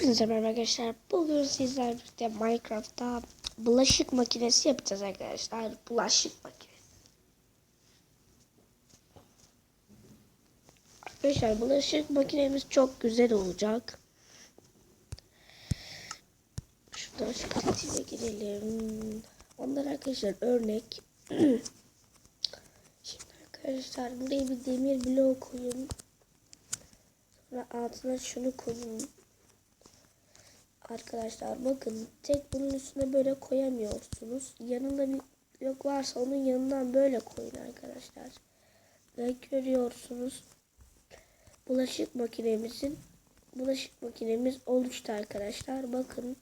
Hepinize merhaba arkadaşlar. Bugün sizlerle birlikte Minecraft'ta bulaşık makinesi yapacağız arkadaşlar. Bulaşık makinesi. Arkadaşlar bulaşık makinemiz çok güzel olacak. Şuradan şu tetiğe girelim. Onlar arkadaşlar örnek. Şimdi arkadaşlar buraya bir demir bloğu koyun. Sonra altına şunu koyun. Arkadaşlar bakın tek bunun üstüne böyle koyamıyorsunuz. Yanında bir blok varsa onun yanından böyle koyun arkadaşlar. Ve görüyorsunuz bulaşık makinemizin bulaşık makinemiz oluştu arkadaşlar. Bakın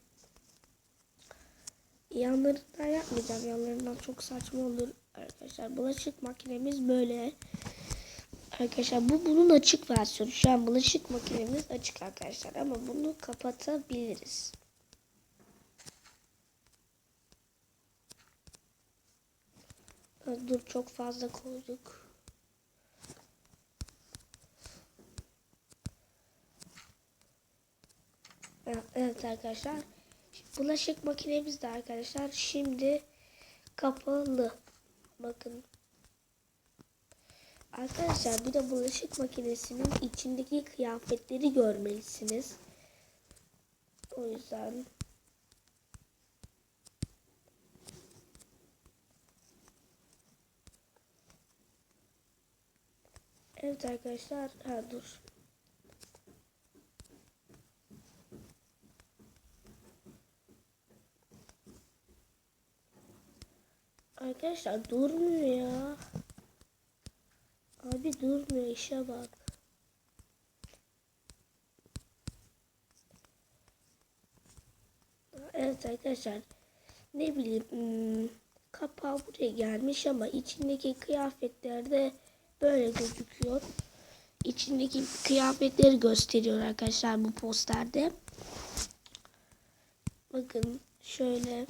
yanlarından yapmayacağım. Yanlarından çok saçma olur arkadaşlar. Bulaşık makinemiz böyle. Arkadaşlar bu bunun açık versiyonu. Şu an bulaşık makinemiz açık arkadaşlar ama bunu kapatabiliriz. Dur çok fazla koyduk. Evet arkadaşlar. Bulaşık makinemiz de arkadaşlar şimdi kapalı. Bakın Arkadaşlar bir de bulaşık makinesinin içindeki kıyafetleri görmelisiniz. O yüzden Evet arkadaşlar ha dur. Arkadaşlar durmuyor ya. Abi durmuyor işe bak. Evet arkadaşlar. Ne bileyim hmm, kapağı buraya gelmiş ama içindeki kıyafetler de böyle gözüküyor. İçindeki kıyafetleri gösteriyor arkadaşlar bu posterde. Bakın şöyle.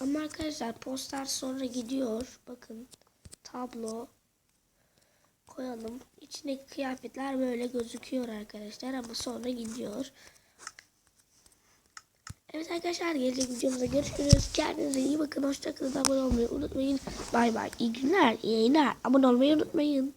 Ama arkadaşlar poster sonra gidiyor. Bakın tablo koyalım. İçindeki kıyafetler böyle gözüküyor arkadaşlar ama sonra gidiyor. Evet arkadaşlar gelecek videomuzda görüşürüz. Kendinize iyi bakın. Hoşçakalın. Abone olmayı unutmayın. Bay bay. İyi günler. iyi yayınlar. Abone olmayı unutmayın.